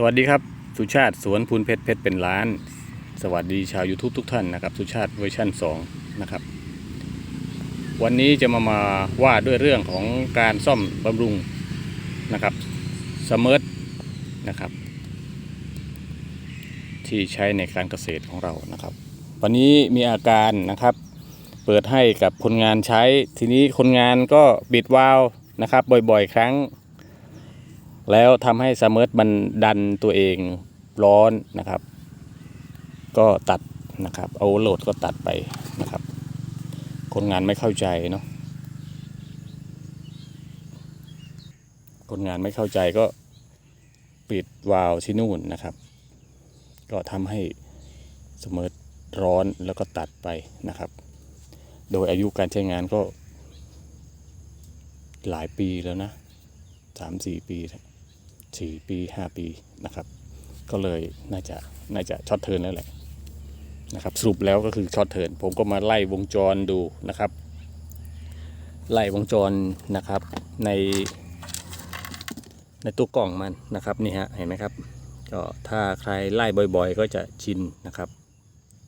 สวัสดีครับ สุชาติสวนพูนเพชรเพชรเป็นล้าน สวัสดีชาว YouTube ทุกท่านนะครับ สุชาติเวอร์ชัน2 นะครับ วันนี้จะมามาว่าด้วยเรื่องของการซ่อมบำรุงนะครับสม r ร์นะครับ ที่ใช้ในการเกษตรของเรานะครับ วันนี้มีอาการนะครับ เปิดให้กับคนงานใช้ทีนี้คนงานก็บิดวาล์วนะครับ บ่อยๆ ครั้ง แล้วทำให้สมิร์ทมันดันตัวเองร้อนนะครับ ก็ตัดนะครับเอาโหลดก็ตัดไปนะครับ คนงานไม่เข้าใจเนาะคนงานไม่เข้าใจก็ปิดวาล์วที่นู่นนะครับ ก็ทำให้สมิร์ทร้อนแล้วก็ตัดไปนะครับ โดยอายุการใช้งานก็หลายปีแล้วนะสามสี่ปีแล้ว 4 ปี 5 ปีนะครับ ก็เลยน่าจะน่าจะช็อตเทิร์นแล้วแหละนะครับสรุปแล้วก็คือช็อตเทิร์นผมก็มาไล่วงจรดูนะครับ ไล่วงจรนะครับใน ในตู้กล่องมันนะครับนี่ฮะเห็นไหมครับก็ถ้าใครไล่บ่อยๆ ก็จะชินนะครับ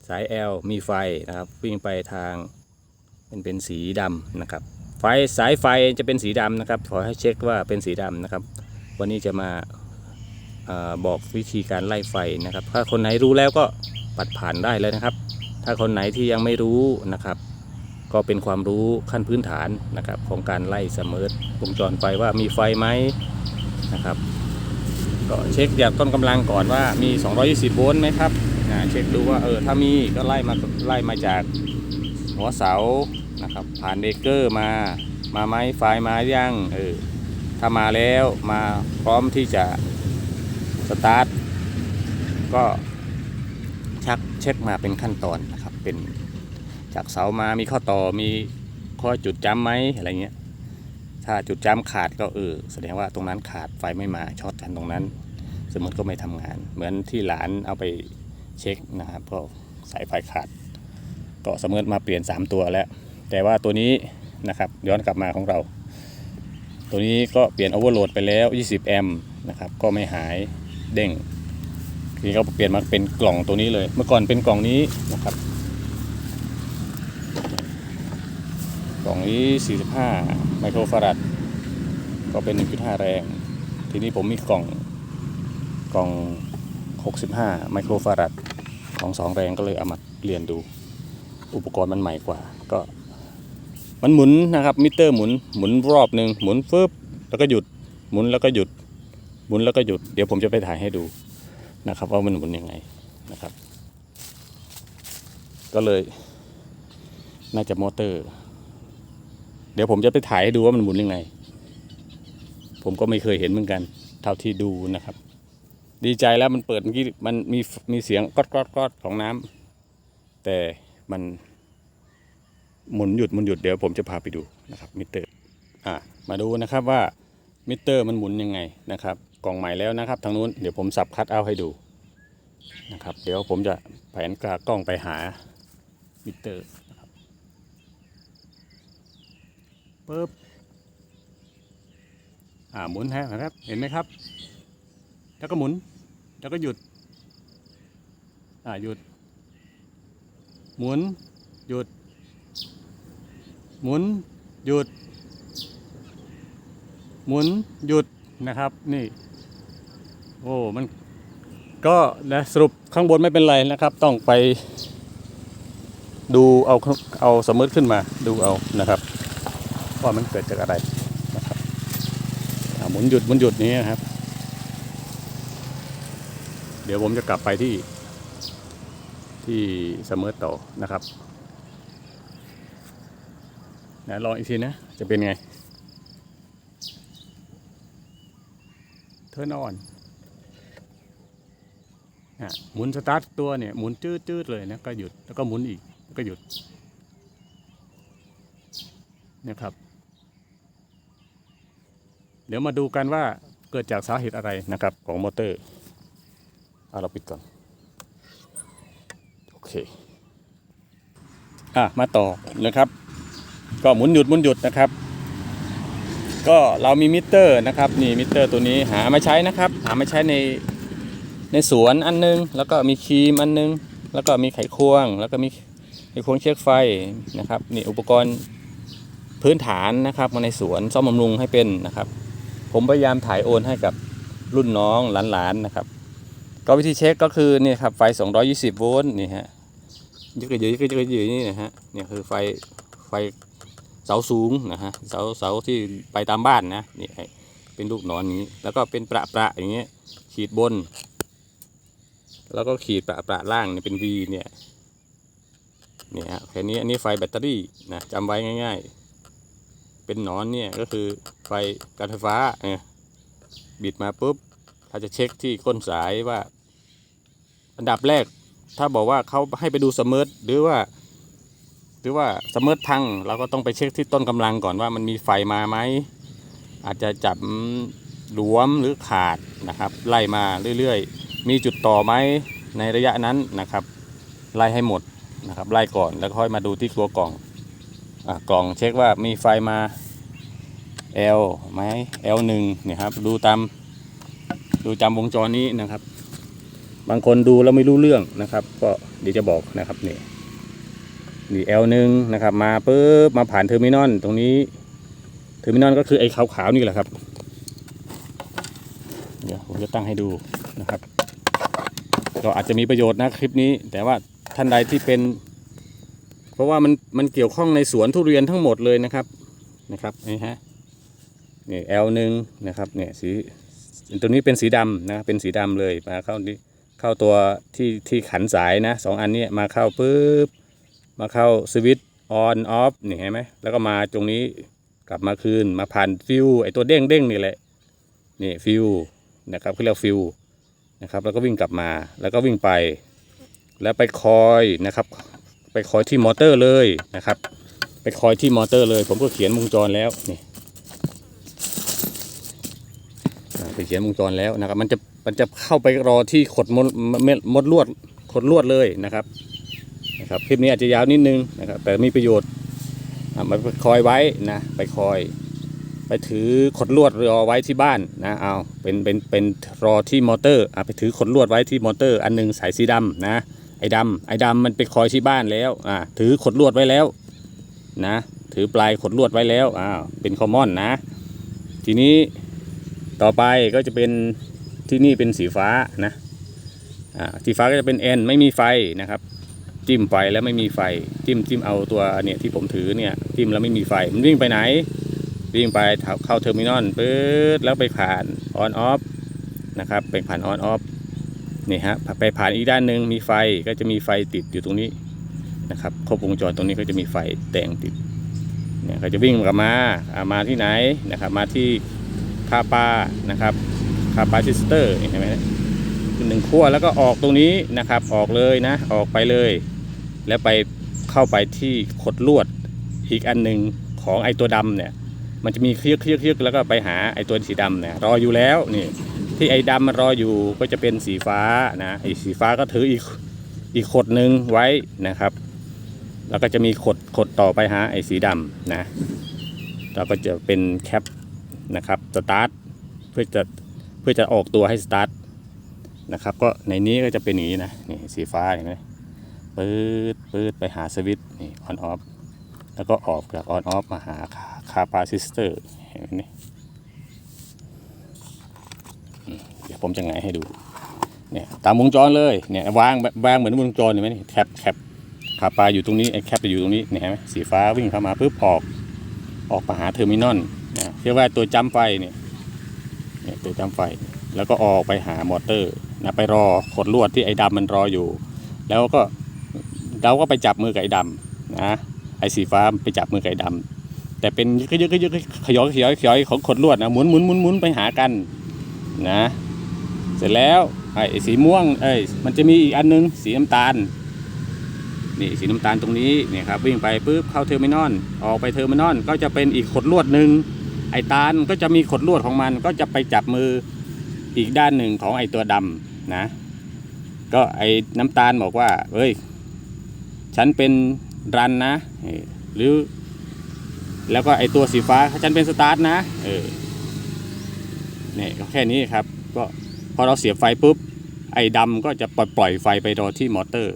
สาย L มีไฟนะครับ วิ่งไปทางเป็นเป็นสีดำนะครับ ไฟสายไฟจะเป็นสีดำนะครับ ขอให้เช็คว่าเป็นสีดำนะครับ วันนี้จะมาอบอกวิธีการไล่ไฟนะครับ ถ้าคนไหนรู้แล้วก็ปัดผ่านได้เลยนะครับ ถ้าคนไหนที่ยังไม่รู้นะครับ ก็เป็นความรู้ขั้นพื้นฐานนะครับ ของการไล่เสมอวงจรไฟว่ามีไฟไหมนะครับ ก็เช็คจากต้นกำลังก่อนว่ามี 220 โวลต์ไหมครับอ่าเช็คดูว่าเออถ้ามีก็ไล่มาไล่มาจากหัวเสานะครับผ่านเบรกเกอร์มามาไหมไฟไมายังเออ ถ้ามาแล้วมาพร้อมที่จะสตาร์ทก็ชักเช็คมาเป็นขั้นตอนนะครับ เป็นจากเสามามีข้อต่อมีข้อจุดจ้ำไหมอะไรเงี้ย ถ้าจุดจ้ำขาดก็เออแสดงว่าตรงนั้นขาดไฟไม่มาช็อตกันตรงนั้น สมมติก็ไม่ทำงาน เหมือนที่หลานเอาไปเช็คนะครับก็สายไฟขาด ก็สมมติมาเปลี่ยน 3 ตัวแล้ว แต่ว่าตัวนี้นะครับย้อนกลับมาของเรา ตัวนี้ก็เปลี่ยนโอเวอร์โหลดไปแล้ว 20 แอมป์นะครับ ก็ไม่หายเด้งทีนี้ก็เปลี่ยนมาเป็นกล่องตัวนี้เลย เมื่อก่อนเป็นกล่องนี้นะครับ กล่องนี้ 45 ไมโครฟาราด ก็เป็น 1.5 แรง ทีนี้ผมมีกล่องกล่อง 65 ไมโครฟาราดของ 2 แรงก็เลยเอามาเรียนดู อุปกรณ์มันใหม่กว่าก็ มันหมุนนะครับ มิเตอร์หมุนหมุนรอบหนึ่งหมุนฟึบแล้วก็หยุดหมุนแล้วก็หยุดหมุนแล้วก็หยุดเดี๋ยวผมจะไปถ่ายให้ดูนะครับ ว่ามันหมุนยังไงนะครับ ก็เลย น่าจะมอเตอร์ เดี๋ยวผมจะไปถ่ายให้ดูว่ามันหมุนยังไง ผมก็ไม่เคยเห็นเหมือนกัน เท่าที่ดูนะครับ ดีใจแล้วมันเปิดเมื่อกี้มันมีมีเสียงก๊อดก๊อดก๊อดของน้ำแต่มัน หมุนหยุดหมุนหยุดเดี๋ยวผมจะพาไปดูนะครับมิเตอร์อะมาดูนะครับว่ามิเตอร์มันหมุนยังไงนะครับ กล่องใหม่แล้วนะครับทางนู้นเดี๋ยวผมสับคัดเอาให้ดูนะครับ เดี๋ยวผมจะแผนกากล้องไปหามิเตอร์ครับปึ๊บอ่าหมุนฮะนะครับ เห็นไหมครับ แล้วก็หมุน แล้วก็หยุด อ่าหยุด หมุน หยุด หมุนหยุด หมุนหยุดนะครับนี่ โอ้มันก็นะสรุปข้างบนไม่เป็นไรนะครับ ต้องไปดูเอาเอาสมมติขึ้นมาดูเอานะครับว่ามันเกิดจากอะไรนะครับหมุนหยุดหมุนหยุดนี้นะครับ เดี๋ยวผมจะกลับไปที่ที่สมอต่อนะครับ นะลองอีกทีนะ จะเป็นไง เทอร์นอนอะหมุนสตาร์ทตัวเนี่ย หมุนจืดๆเลยนะ ก็หยุดแล้วก็หมุนอีกแล้วก็หยุดนะครับ เดี๋ยวมาดูกันว่าเกิดจากสาเหตุอะไรนะครับของมอเตอร์เอาเราปิดก่อน โอเค อะ มาต่อนะครับ ก็หมุนหยุดหมุนหยุดนะครับ ก็เรามีมิเตอร์นะครับนี่มิเตอร์ตัวนี้หามาใช้นะครับ หามาใช้ในในสวนอันนึง แล้วก็มีครีมอันนึง แล้วก็มีไขควง แล้วก็มีไขควงเชือกไฟนะครับนี่อุปกรณ์พื้นฐานนะครับมาในสวนซ่อมบำรุงให้เป็นนะครับ ผมพยายามถ่ายโอนให้กับรุ่นน้องหลานๆนะครับ ก็วิธีเช็คก็คือนี่ครับไฟ 220 โวลต์นี่ฮะยึกกระยือยึกกระยือยึกยือนี่นะฮะนี่คือไฟไฟ เสาสูงนะฮะเสาเสาที่ไปตามบ้านนะนี่เป็นลูกหนอนนี้ แล้วก็เป็นประประอย่างเงี้ยขีดบน แล้วก็ขีดประประล่างเนี่ยเป็น V เนี่ยเนี่ยแค่นี้อันนี้ไฟแบตเตอรี่นะจำไว้ง่าย ๆ เป็นหนอนเนี่ยก็คือไฟการไฟฟ้าเนี่ยบิดมาปุ๊บถ้าจะเช็คที่ก้นสายว่า อันดับแรกถ้าบอกว่าเขาให้ไปดูสมิร์ทหรือว่า หรือว่าสเมิทพังเราก็ต้องไปเช็คที่ต้นกำลังก่อนว่ามันมีไฟมาไหมอาจจะจับหลวมหรือขาดนะครับ ไล่มาเรื่อยๆ มีจุดต่อไหมในระยะนั้นนะครับไล่ให้หมดนะครับไล่ก่อนแล้วค่อยมาดูที่ตัวกล่องอกล่องเช็คว่ามีไฟมา L ไหม L1 เนี่ยครับดูตามดูจำวงจรนี้นะครับ บางคนดูแล้วไม่รู้เรื่องนะครับ ก็เดี๋ยวจะบอกนะครับนี่ นี่ L หนึ่งนะครับ มาปุ๊บมาผ่านเทอร์มินอลตรงนี้เทอร์มินอลก็คือไอ้ขาวๆนี่แหละครับ เดี๋ยวผมจะตั้งให้ดูนะครับก็อาจจะมีประโยชน์นะคลิปนี้ แต่ว่าท่านใดที่เป็น เพราะว่ามันมันเกี่ยวข้องในสวนทุเรียนทั้งหมดเลยนะครับนะครับนี่ฮะนี่ L หนึ่งนะครับเนี่ยสีตัวนี้เป็นสีดำนะเป็นสีดำเลยมาเข้านี่เข้าตัวที่ที่ขันสายนะสองอันนี้มาเข้าปุ๊บ มาเข้าสวิตช์ออนออฟนี่เห็นไหมแล้วก็มาตรงนี้กลับมาคืนมาผ่านฟิวไอตัวเด้งเด้งนี่แหละนี่ฟิวนะครับเขาเรียกฟิวนะครับแล้วก็วิ่งกลับมาแล้วก็วิ่งไป แล้วไปคอยนะครับ ไปคอยที่มอเตอร์เลยนะครับ ไปคอยที่มอเตอร์เลย ผมก็เขียนวงจรแล้วนี่ไปเขียนวงจรแล้วนะครับ มันจะมันจะเข้าไปรอที่ขดมดมดลวดขดลวดเลยนะครับ นะครับคลิปนี้อาจจะยาวนิดนึงนะครับแต่มีประโยชน์มาคอยไว้นะไปคอย ไปถือขดลวดรอไว้ที่บ้านนะเอาเป็นเป็นเป็นรอที่มอเตอร์อ่าไปถือขดลวดไว้ที่มอเตอร์ อันหนึงสายสีดำนะไอ้ดำไอ้ดำมันไปคอยที่บ้านแล้วอ่าถือขดลวดไว้แล้วนะถือปลายขดลวดไว้แล้วอ้าวเป็นคอมมอนนะ ทีนี้ต่อไปก็จะเป็นที่นี่เป็นสีฟ้านะอ่าสีฟ้าก็จะเป็น N ไม่มีไฟนะครับ จิ้มไฟแล้วไม่มีไฟจิ้มจิ้มเอาตัวเนี่ยที่ผมถือเนี่ยจิ้มแล้วไม่มีไฟมันวิ่งไปไหน วิ่งไปเข้าเทอร์มินอลปื๊ดแล้วไปผ่านออนออฟนะครับไปผ่านออนออฟนี่ฮะไปผ่านอีกด้านหนึ่งมีไฟก็จะมีไฟติดอยู่ตรงนี้นะครับครบวงจรตรงนี้ก็จะมีไฟแดงติดเนี่ยก็จะวิ่งกลับมาอามาที่ไหนนะครับมาที่คาปานะครับคาปาชิสเตอร์เห็นไหมเป็นหนึ่งขั้วแล้วก็ออกตรงนี้นะครับออกเลยนะออกไปเลย แล้วไปเข้าไปที่ขดลวดอีกอันหนึ่งของไอตัวดำเนี่ย มันจะมีเคลียกเคลียกเคลียกแล้วก็ไปหาไอตัวสีดำเนี่ยรออยู่แล้วนี่ที่ไอดำมันรออยู่ก็จะเป็นสีฟ้านะไอสีฟ้าก็ถืออีกอีกขดหนึ่งไว้นะครับ แล้วก็จะมีขดขดต่อไปหาไอสีดำนะเราก็จะเป็นแคปนะครับสตาร์ทเพื่อจะเพื่อจะออกตัวให้สตาร์ทนะครับก็ในนี้ก็จะเป็นอย่างนี้นะนี่สีฟ้าเห็นไหม ปื๊ดปื๊ดไปหาสวิตนี่ออนออฟแล้วก็ออกจากออนออฟมาหาคาปาซิสเตอร์เห็นไหมนี่เดี๋ยวผมจะไงายให้ดูเนี่ยตามวงจรเลยเนี่ยวางแบบวางเหมือนวงจรเห็นไหมนี่แคปแคปคาปาอยู่ตรงนี้ไอ้แคปจะอยู่ตรงนี้เนี่ยเห็นไหมสีฟ้าวิ่งเข้ามาปุ๊บออกออกมาหาเทอร์มินอลนะเรียกว่าตัวจ้ำไฟเนี่ยเนี่ยตัวจ้ำไฟ แล้วก็ออกไปหามอเตอร์นะไปรอขดลวดที่ไอ้ดำมันรออยู่ แล้วก็ เราก็ไปจับมือไอ้ดำนะไอ้สีฟ้าไปจับมือไอ้ดำแต่เป็นยึกยึกยึกขยอยขยอยขยอยของขดลวดนะหมุนหมุนหมุนหมุนไปหากันนะ เสร็จแล้วไอ้สีม่วงเอ้ยมันจะมีอีกอันนึงสีน้ำตาลนี่สีน้ำตาลตรงนี้เนี่ยครับวิ่งไปปุ๊บเข้าเทอร์มินอลออกไปเทอร์มินอลก็จะเป็นอีกขดลวดหนึ่งไอ้ตาลก็จะมีขดลวดของมัน ก็จะไปจับมืออีกด้านหนึ่งของไอ้ตัวดำนะ ก็ไอ้น้ำตาลบอกว่าเอ้ย ฉันเป็นรันนะหรือ แล้วก็ไอตัวสีฟ้าฉันเป็นสตาร์ทนะเออเนี่ยก็แค่นี้ครับ ก็พอเราเสียบไฟปุ๊บ ไอ้ดำก็จะปล่อยปล่อยไฟไปรอที่มอเตอร์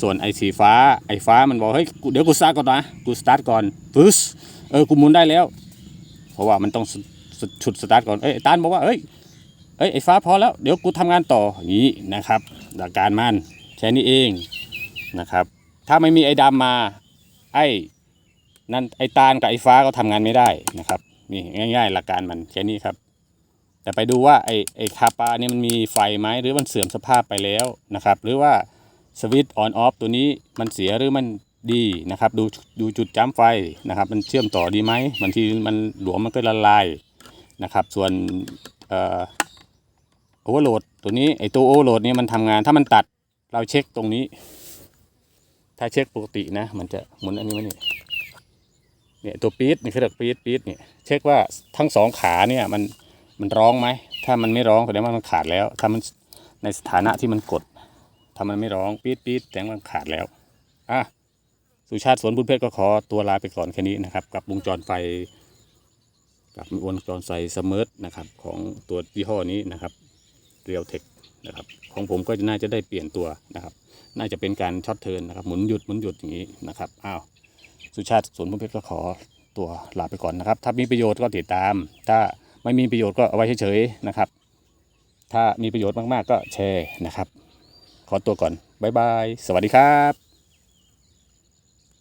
ส่วนไอ้สีฟ้า ไอ้ฟ้ามันบอกเฮ้ยเดี๋ยวกูสตาร์ทก่อนนะกูสตาร์ทก่อนปึ๊สเออกูหมุนได้แล้ว เพราะว่ามันต้องสสชุดสตาร์ทก่อนเอ้ยตานบอกว่าเอ้ยเอ้ยไอ้ฟ้าพอแล้วเดี๋ยวกูทำงานต่ออย่างนี้นะครับหลักการมันแค่นี้เองนะครับ ถ้าไม่มีไอ้ดำมา ไอ้นั่นไอ้ตาลกับไอ้ฟ้าก็ทำงานไม่ได้นะครับนี่ง่ายๆ หลักการมันแค่นี้ครับ แต่ไปดูว่าไอ้ไอ้คาปาเนี่ยมันมีไฟไหมหรือมันเสื่อมสภาพไปแล้วนะครับ หรือว่าสวิตช์ออนออฟตัวนี้มันเสียหรือมันดีนะครับ ดูดูจุดจ้ำไฟนะครับ มันเชื่อมต่อดีไหมบางทีมันหลวมมันก็ละลายนะครับ ส่วนเอ่อโอเวอร์โหลดตัวนี้ไอ้ตัวโอเวอร์โหลดนี่มันทำงานถ้ามันตัดเราเช็คตรงนี้ ถ้าเช็คปกตินะ มันจะหมุนอันนี้มานี่เนี่ยตัวปี๊ดนี่คือเรียกปี๊ดปี๊ดเนี่ยเช็คว่าทั้งสองขาเนี่ยมันมันร้องไหม ถ้ามันไม่ร้องแสดงว่ามันขาดแล้ว ถ้ามันในสถานะที่มันกด ถ้ามันไม่ร้องปี๊ดปี๊ดแสดงว่าขาดแล้วอะสุชาติสวนบุญเพชรก็ขอตัวลาไปก่อนแค่นี้นะครับ กับวงจรไฟกับวงจรไฟสมิร์ทนะครับของตัวยี่ห้อนี้นะครับเรียวเทค นะครับ ของผมก็น่าจะได้เปลี่ยนตัวนะครับ น่าจะเป็นการช็อตเทิร์นนะครับ หมุนหยุดหมุนหยุดอย่างนี้นะครับ อ้าว สุชาติสวนพุ่มเพชรก็ขอตัวลาไปก่อนนะครับ ถ้ามีประโยชน์ก็ติดตาม ถ้าไม่มีประโยชน์ก็เอาไว้เฉยๆนะครับ ถ้ามีประโยชน์มากๆก็แชร์นะครับ ขอตัวก่อน บ๊ายบาย สวัสดีครับ